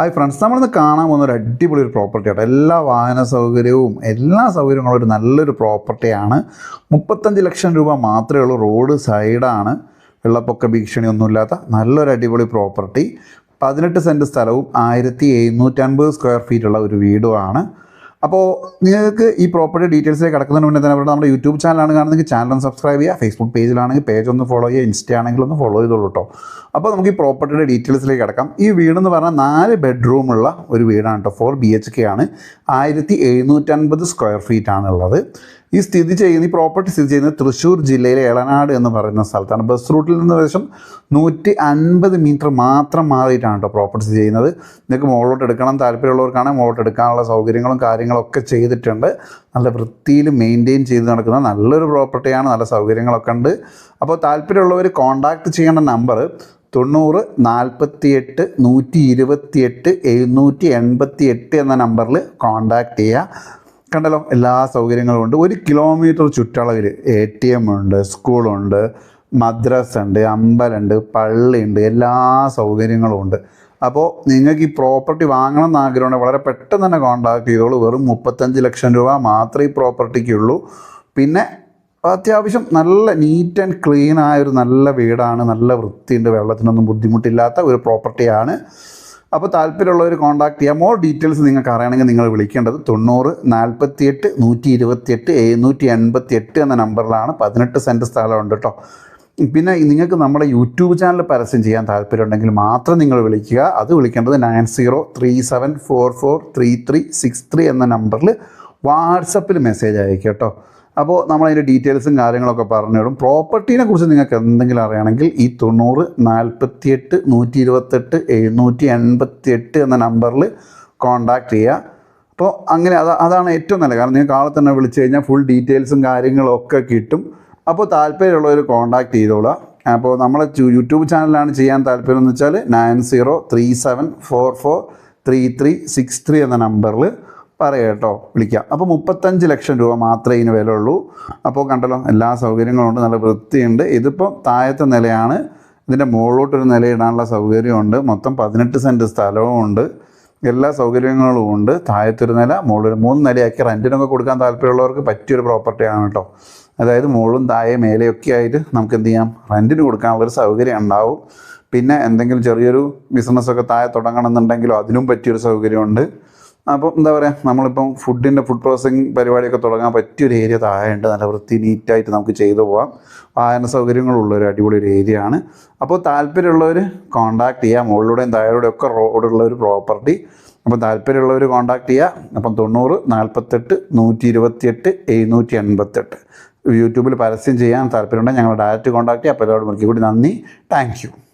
Hi friends നമ്മളിന്ന് കാണാൻ പോകുന്ന ഒരു അടിപൊളി ഒരു പ്രോപ്പർട്ടി ആട്ടോ. എല്ലാ വാഹന സൗകര്യവും എല്ലാ സൗകര്യങ്ങളും ഒരു നല്ലൊരു പ്രോപ്പർട്ടിയാണ് മുപ്പത്തഞ്ച് ലക്ഷം രൂപ മാത്രമേ ഉള്ളൂ. റോഡ് സൈഡാണ് വെള്ളപ്പൊക്ക ഭീഷണി ഭീഷണിയൊന്നുമില്ലാത്ത നല്ലൊരു അടിപൊളി പ്രോപ്പർട്ടി പതിനെട്ട് സെന്റ് സ്ഥലവും ആയിരത്തി എഴുന്നൂറ്റൻപത് സ്ക്വയർ ഫീറ്റുള്ള ഒരു വീടുമാണ്. അപ്പോൾ നിങ്ങൾക്ക് ഈ പ്രോപ്പർട്ടി ഡീറ്റെയിൽസിലേക്ക് കിടക്കുന്നതിന് മുന്നേ തന്നെ നമ്മുടെ യൂട്യൂബ് ചാനലാണ് കാണുന്നെങ്കിൽ ചാനൽ ഒന്ന് സബ്സ്ക്രൈബ് ചെയ്യുക. ഫേസ്ബുക്ക് പേജിലാണെങ്കിൽ പേജ് ഒന്ന് ഫോളോ ചെയ്യുക. ഇൻസ്റ്റ ആണെങ്കിൽ ഒന്ന് ഫോളോ ചെയ്തോളൂ കേട്ടോ അപ്പോൾ നമുക്ക് ഈ പ്രോപ്പർട്ടിയുടെ ഡീറ്റെയിൽസിലേക്ക് കിടക്കാം. ഈ വീടെന്ന് പറഞ്ഞാൽ നാല് ബെഡ്റൂമുള്ള ഒരു വീടാണ് കേട്ടോ ഫോർ ബി എച്ച് കെ ആണ്. ആയിരത്തി എഴുന്നൂറ്റൻപത് സ്ക്വയർ ഫീറ്റ് ആണുള്ളത് ഈ സ്ഥിതി ചെയ്യുന്ന ഈ പ്രോപ്പർട്ടി സ്ഥിതി ചെയ്യുന്നത് തൃശ്ശൂർ ജില്ലയിലെ എളനാട് എന്ന് പറയുന്ന സ്ഥലത്താണ്. ബസ് റൂട്ടിൽ നിന്ന് ഏകദേശം നൂറ്റി അൻപത് മീറ്റർ മാത്രം മാറിയിട്ടാണ് കേട്ടോ പ്രോപ്പർട്ടി സ്ഥിതി ചെയ്യുന്നത്. നിങ്ങൾക്ക് മുകളിലോട്ട് എടുക്കണം താല്പര്യമുള്ളവർക്കാണെങ്കിൽ മുകളിലോട്ട് എടുക്കാനുള്ള സൗകര്യങ്ങളും കാര്യങ്ങളൊക്കെ ചെയ്തിട്ടുണ്ട്. നല്ല വൃത്തിയിൽ മെയിന്റെയിൻ ചെയ്ത് നടക്കുന്ന നല്ലൊരു പ്രോപ്പർട്ടിയാണ് നല്ല സൗകര്യങ്ങളൊക്കെ ഉണ്ട്. അപ്പോൾ താല്പര്യമുള്ളവർ കോൺടാക്ട് ചെയ്യേണ്ട നമ്പർ തൊണ്ണൂറ് നാൽപ്പത്തി എട്ട് നൂറ്റി ഇരുപത്തി എട്ട് എഴുന്നൂറ്റി എൺപത്തി എട്ട് എന്ന നമ്പറിൽ കോൺടാക്ട് ചെയ്യുക. കണ്ടല്ലോ എല്ലാ സൗകര്യങ്ങളും ഉണ്ട്. ഒരു കിലോമീറ്റർ ചുറ്റളവിൽ എ ടി എം ഉണ്ട് സ്കൂളുണ്ട് മദ്രസ ഉണ്ട് അമ്പലമുണ്ട് പള്ളിയുണ്ട് എല്ലാ സൗകര്യങ്ങളും ഉണ്ട്. അപ്പോൾ നിങ്ങൾക്ക് ഈ പ്രോപ്പർട്ടി വാങ്ങണം എന്ന് ആഗ്രഹമുണ്ടെങ്കിൽ വളരെ പെട്ടെന്ന് തന്നെ കോൺടാക്ട് ചെയ്തോളൂ. വെറും മുപ്പത്തഞ്ച് ലക്ഷം രൂപ മാത്രമേ ഈ പ്രോപ്പർട്ടിക്കുള്ളൂ പിന്നെ അത്യാവശ്യം നല്ല നീറ്റ് ആൻഡ് ക്ലീൻ ആയ ഒരു നല്ല വീടാണ് നല്ല വൃത്തിയുണ്ട് വെള്ളത്തിനൊന്നും ബുദ്ധിമുട്ടില്ലാത്ത ഒരു പ്രോപ്പർട്ടിയാണ് അപ്പോൾ താല്പര്യമുള്ളവർ കോൺടാക്ട് ചെയ്യാം. മോർ ഡീറ്റെയിൽസ് നിങ്ങൾക്ക് അറിയണമെങ്കിൽ നിങ്ങൾ വിളിക്കേണ്ടത് തൊണ്ണൂറ് നാൽപ്പത്തി എട്ട് നൂറ്റി ഇരുപത്തി എട്ട് എഴുന്നൂറ്റി എൺപത്തി എട്ട് എന്ന നമ്പറിലാണ് പതിനെട്ട് സെന്റ് സ്ഥലമുണ്ട് കേട്ടോ പിന്നെ നിങ്ങൾക്ക് നമ്മുടെ യൂട്യൂബ് ചാനൽ പരസ്യം ചെയ്യാൻ താല്പര്യമുണ്ടെങ്കിൽ മാത്രം നിങ്ങൾ വിളിക്കുക. അത് വിളിക്കേണ്ടത് nine zero three seven four four three three six three എന്ന നമ്പറിൽ വാട്സപ്പിൽ മെസ്സേജ് അയക്കുക കേട്ടോ അപ്പോൾ നമ്മൾ അതിന്റെ ഡീറ്റെയിൽസും കാര്യങ്ങളൊക്കെ പറഞ്ഞിടും പ്രോപ്പർട്ടീനെ കുറിച്ച് നിങ്ങൾക്ക് എന്തെങ്കിലും അറിയണമെങ്കിൽ ഈ തൊണ്ണൂറ് നാൽപ്പത്തിയെട്ട് നൂറ്റി ഇരുപത്തെട്ട് എഴുന്നൂറ്റി എൺപത്തി എട്ട് എന്ന നമ്പറിൽ കോൺടാക്റ്റ് ചെയ്യുക. അപ്പോൾ അങ്ങനെ അത് അതാണ് ഏറ്റവും നല്ലത്. കാരണം നിങ്ങൾക്ക് ആളെ തന്നെ വിളിച്ചു കഴിഞ്ഞാൽ ഫുൾ ഡീറ്റെയിൽസും കാര്യങ്ങളും ഒക്കെ കിട്ടും. അപ്പോൾ താല്പര്യമുള്ളവർ കോൺടാക്റ്റ് ചെയ്തോളുക. അപ്പോൾ നമ്മളെ യൂട്യൂബ് ചാനലിലാണ് ചെയ്യാൻ താല്പര്യം എന്ന് വെച്ചാൽ nine zero three seven four four three three six three എന്ന നമ്പറിൽ പറയാം കേട്ടോ വിളിക്കാം. അപ്പോൾ മുപ്പത്തഞ്ച് ലക്ഷം രൂപ മാത്രമേ ഇതിന് വില ഉള്ളൂ അപ്പോൾ കണ്ടല്ലോ എല്ലാ സൗകര്യങ്ങളും ഉണ്ട് നല്ല വൃത്തിയുണ്ട്. ഇതിപ്പം താഴത്തെ നിലയാണ്. ഇതിന്റെ മുകളിലോട്ടൊരു നില ഇടാനുള്ള സൗകര്യമുണ്ട്. മൊത്തം പതിനെട്ട് സെന്റ് സ്ഥലവും ഉണ്ട്. എല്ലാ സൗകര്യങ്ങളും ഉണ്ട്. താഴത്തൊരു നില മുകളിൽ മൂന്ന് നിലയാക്കി റെന്റിനൊക്കെ കൊടുക്കാൻ താല്പര്യമുള്ളവർക്ക് പറ്റിയൊരു പ്രോപ്പർട്ടിയാണ് കേട്ടോ. അതായത് മുകളും താഴെ മേലെയൊക്കെ ആയിട്ട് നമുക്ക് എന്ത് ചെയ്യാം? റെന്റിന് കൊടുക്കാനുള്ളൊരു സൗകര്യം ഉണ്ടാവും. പിന്നെ എന്തെങ്കിലും ചെറിയൊരു ബിസിനസ്സൊക്കെ താഴെ തുടങ്ങണമെന്നുണ്ടെങ്കിലോ അതിനും പറ്റിയൊരു സൗകര്യമുണ്ട്. അപ്പോൾ എന്താ പറയുക നമ്മളിപ്പം ഫുഡിന്റെ ഫുഡ് പ്രോസസ്സിങ് പരിപാടിയൊക്കെ തുടങ്ങാൻ പറ്റിയൊരു ഏരിയ താഴെയുണ്ട്. നല്ല വൃത്തി നീറ്റായിട്ട് നമുക്ക് ചെയ്തു പോകാം വായന സൗകര്യങ്ങളുള്ള ഒരു അടിപൊളി ഒരു ഏരിയ ആണ്. അപ്പോൾ താല്പര്യമുള്ളവർ കോൺടാക്ട് ചെയ്യുക മുകളിലൂടെയും താഴെയുടെയും ഒക്കെ റോഡുള്ള ഒരു പ്രോപ്പർട്ടി അപ്പം താല്പര്യമുള്ളവർ കോൺടാക്ട് ചെയ്യുക അപ്പം തൊണ്ണൂറ് നാൽപ്പത്തെട്ട് നൂറ്റി ഇരുപത്തിയെട്ട് എഴുന്നൂറ്റി എൺപത്തെട്ട് യൂട്യൂബിൽ പരസ്യം ചെയ്യാൻ താല്പര്യമുണ്ടെങ്കിൽ ഞങ്ങൾ ഡയറക്റ്റ് കോൺടാക്ട് ചെയ്യുക അപ്പോൾ എല്ലാവരും മുറിക്കൂടി കൂടി നന്ദി. താങ്ക്